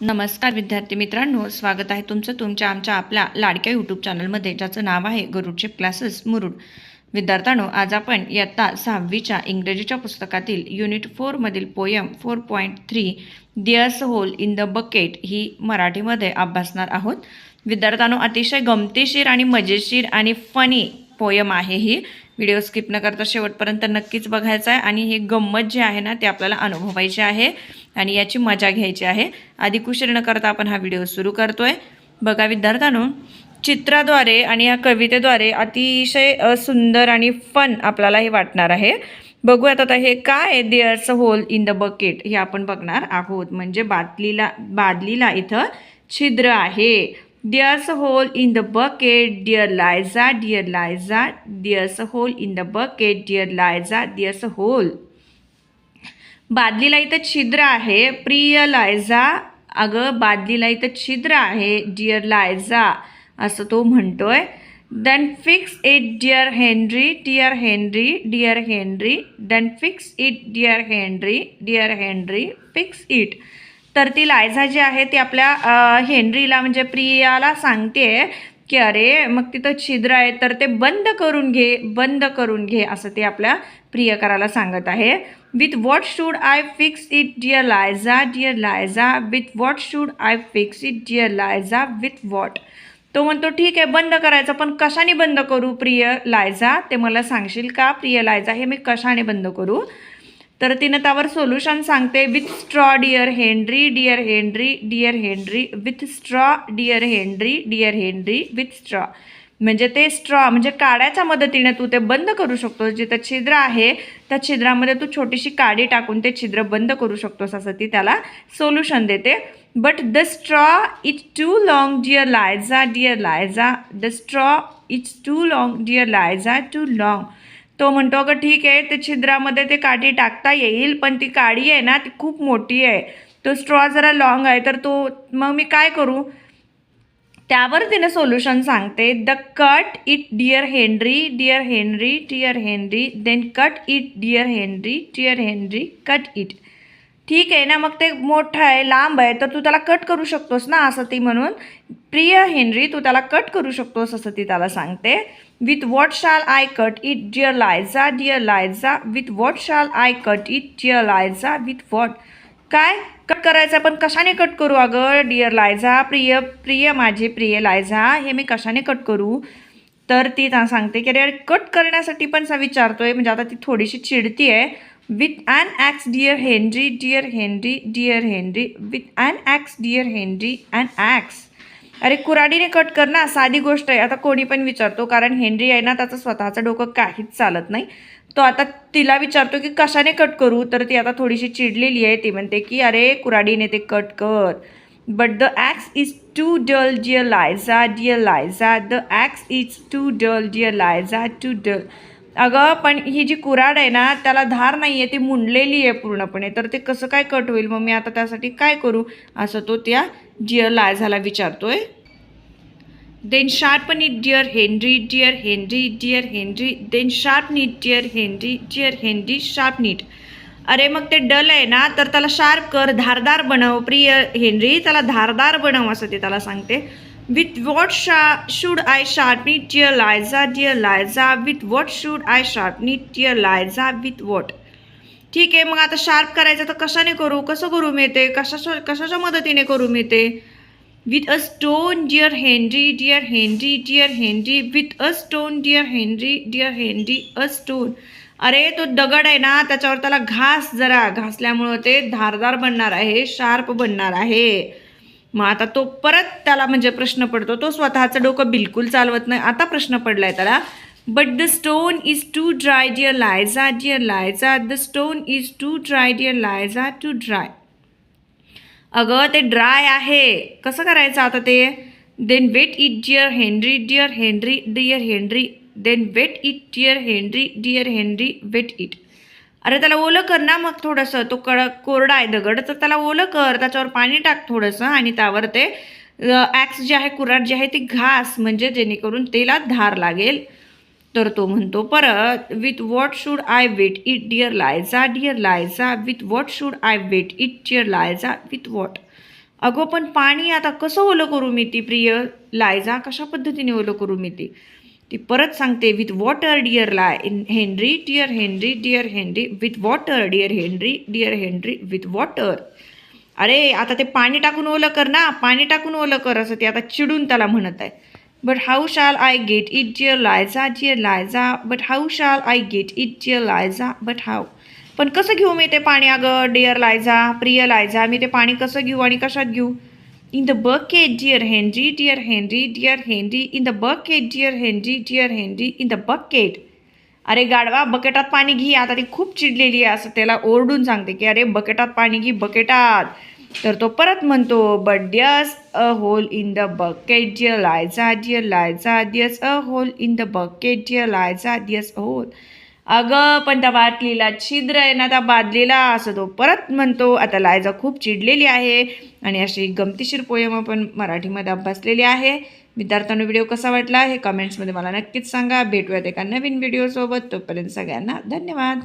नमस्कार विद्यार्थी मित्रांनो स्वागत आहे तुमचं तुमच्या आमच्या आपल्या लाडक्या यूट्यूब चॅनलमध्ये ज्याचं नाव आहे गरुडचे क्लासेस मुरुड. विद्यार्थ्यांनो आज आपण इयत्ता सहावीच्या इंग्रजीच्या पुस्तकातील unit फोरमधील poem four point three there's hole in the bucket ही मराठीमध्ये अभ्यासणार आहोत. विद्यार्थ्यांनो अतिशय गमतीशीर आणि मजेशीर आणि फनी पोयम आहे ही. व्हिडिओ स्किप न करता शेवटपर्यंत नक्कीच बघायचा आहे आणि हे गंमत जे आहे ना ते आपल्याला अनुभवायचे आहे. आणि याची मजा घ्यायची आहे. आधी कुशल न करता आपण हा व्हिडिओ सुरू करतोय. बघा विद्यार्थ्यांनो चित्राद्वारे आणि या कवितेद्वारे अतिशय सुंदर आणि फन आपल्याला हे वाटणार आहे. बघूयात आता हे काय आहे? There's hole in the bucket हे आपण बघणार आहोत. म्हणजे बादलीला बादलीला इथं छिद्र आहे. There's hole in the bucket dear Liza dear Liza there's hole in the bucket dear Liza there's hole बादलीला इथं छिद्र आहे. प्रिय लायझा अगं बादलीला इथं छिद्र आहे डिअर लायझा असं तो म्हणतोय. Then fix it dear Henry dear Henry dear Henry then fix it dear Henry dear Henry fix it तर ती लायझा जी आहे ती आपल्या हेनरीला म्हणजे प्रियाला सांगते की अरे मग तिथं छिद्र आहे तर ते बंद करून घे बंद करून घे असं ते आपल्या प्रियकराला सांगत आहे. With what should I fix it dear Liza dear Liza with what should I fix it dear Liza with what तो म्हणतो ठीक आहे बंद करायचं पण कशाने बंद करू प्रिय लायझा ते मला सांगशील का? प्रिय लायझा हे मी कशाने बंद करू? तर तिनं त्यावर सोल्युशन सांगते. With straw dear Henry dear Henry dear Henry with straw dear Henry dear Henry with straw म्हणजे ते स्ट्रॉ म्हणजे काड्याच्या मदतीने तू ते बंद करू शकतोस. जिथं छिद्र आहे त्या छिद्रामध्ये तू छोटीशी काडी टाकून ते छिद्र बंद करू शकतोस असं ती त्याला सोल्युशन देते. But the straw is too long dear Liza dear Liza the straw is too long dear Liza too long तो म्हणतो अगं ठीक आहे ते छिद्रामध्ये ते काठी टाकता येईल पण ती काडी आहे ना ती खूप मोठी आहे. तो स्ट्रॉ जरा लॉंग आहे तर तो मग मी काय करू? त्यावर तिने सोल्युशन सांगते. The cut it dear Henry dear Henry dear Henry then cut it dear Henry dear Henry cut it ठीक आहे ना? मग ते मोठं आहे लांब आहे तर तू त्याला कट करू शकतोस ना? असं ती म्हणून. प्रिय हेनरी तू त्याला कट करू शकतोस असं ती त्याला सांगते. With what shall I cut it dear Liza dear Liza with what shall I cut it dear Liza with what काय? कट करायचं पण कशाने कट करू अगं? डिअर लायझा प्रिय प्रिय माझे प्रिय लायझा हे मी कशाने कट करू? तर ती त्या सांगते की अरे कट करण्यासाठी पण सा विचारतोय म्हणजे आता ती थोडीशी चिडती आहे with an axe dear Henry dear Henry dear Henry with an axe dear Henry and axe अरे कुराडीने कट कर ना साधी गोष्ट आहे. आता कोणी पण विचारतो कारण हेनरी आहे ना त्याचं स्वतःचं डोकं काहीच चालत नाही. तो आता तिला विचारतो की कशाने कट करू? तर ती आता थोडीशी चिडलेली आहे. ती म्हणते की अरे कुराडीने ते कट कर. But the axe is too dull dear Liza dear Liza the axe is too dull dear Liza too dull अगं पण ही जी कुराड आहे ना त्याला धार नाही आहे ती मुंडलेली आहे पूर्णपणे. तर ते कसं काय कट होईल? मग मी आता त्यासाठी काय करू? असं तो त्या डिअर लायझाला विचारतोय. Then sharpen it dear Henry dear Henry dear Henry then sharpen it dear Henry dear Henry sharpen it अरे मग ते डल आहे ना तर त्याला शार्प कर धारदार बनव प्रिय हेनरी त्याला धारदार बनव असं ते त्याला सांगते. With what shall should I sharpen it Liza dear Liza with what should I sharpen it Liza with what ठीक आहे मग आता शार्प करायचं तर कशाने करू? कसं करू मी ते? कशाच्या कशाच्या मदतीने करू मी with with a stone dear Henry dear Henry dear with with a stone dear Henry dear a a stone अरे तो दगड आहे ना त्याच्यावर त्याला घास जरा. घासल्यामुळं ते धारदार बनणार आहे शार्प बनणार आहे. मग आता तो परत त्याला म्हणजे प्रश्न पडतो. तो स्वतःचं डोकं बिलकुल चालवत नाही. आता प्रश्न पडला आहे त्याला. But the stone is too dry dear Liza dear Liza the stone is too dry dear Liza too dry अगं ते ड्राय आहे. कसं करायचं आता ते? Then wet it dear Henry dear Henry dear Henry then wet it dear Henry dear Henry wet it अरे त्याला ओलं कर ना मग थोडंसं. तो कड कोरडा आहे दगड तर त्याला ओलं कर. त्याच्यावर पाणी टाक थोडंसं आणि त्यावर ते ॲक्स जे आहे कुराट जे आहे ती घास. म्हणजे जेणेकरून तेला धार लागेल. तर तो म्हणतो परत with what should I wet it dear Liza dear Liza with what should I wet it dear Liza with what अगं पण पाणी आता कसं ओलं करू मी ती प्रिय लायजा कशा पद्धतीने ओलं करू मी ती? ती परत सांगते with water dear lie in Henry dear Henry dear Henry with water dear Henry dear Henry with water अरे आता ते पाणी टाकून ओलं कर ना पाणी टाकून ओलं कर असं ते आता चिडून त्याला म्हणत आहे. But how shall I get it dear Liza dear Liza but how shall I get it dear Liza but how? पण कसं घेऊ मी ते पाणी अगं डिअर लायझा प्रिय लायझा मी ते पाणी कसं घेऊ आणि कशात घेऊ? In the bucket dear Henry dear Henry dear Henry in the bucket dear Henry dear Henry in the bucket अरे गाडवा बकेटात पाणी घे. आता ती खूप चिडलेली आहे असं त्याला ओरडून सांगते की अरे बकेटात पाणी घे बकेटात तर तो परत म्हणतो but there's a hole in the bucket dear Liza dear Liza there's a hole in the bucket dear Liza there's a hole अगं पण त्या बादलीला छिद्र आहे ना त्या बादलीला. असं तो परत म्हणतो आता लायजा खूप चिडलेली आहे. आणि अशी गमतीशीर पोयम आपण मराठीमध्ये अभ्यासलेली आहे. विद्यार्थ्यांना व्हिडिओ कसा वाटला? हे कमेंट्समध्ये मला नक्कीच सांगा. भेटूयात एका नवीन व्हिडिओसोबत तोपर्यंत सगळ्यांना धन्यवाद.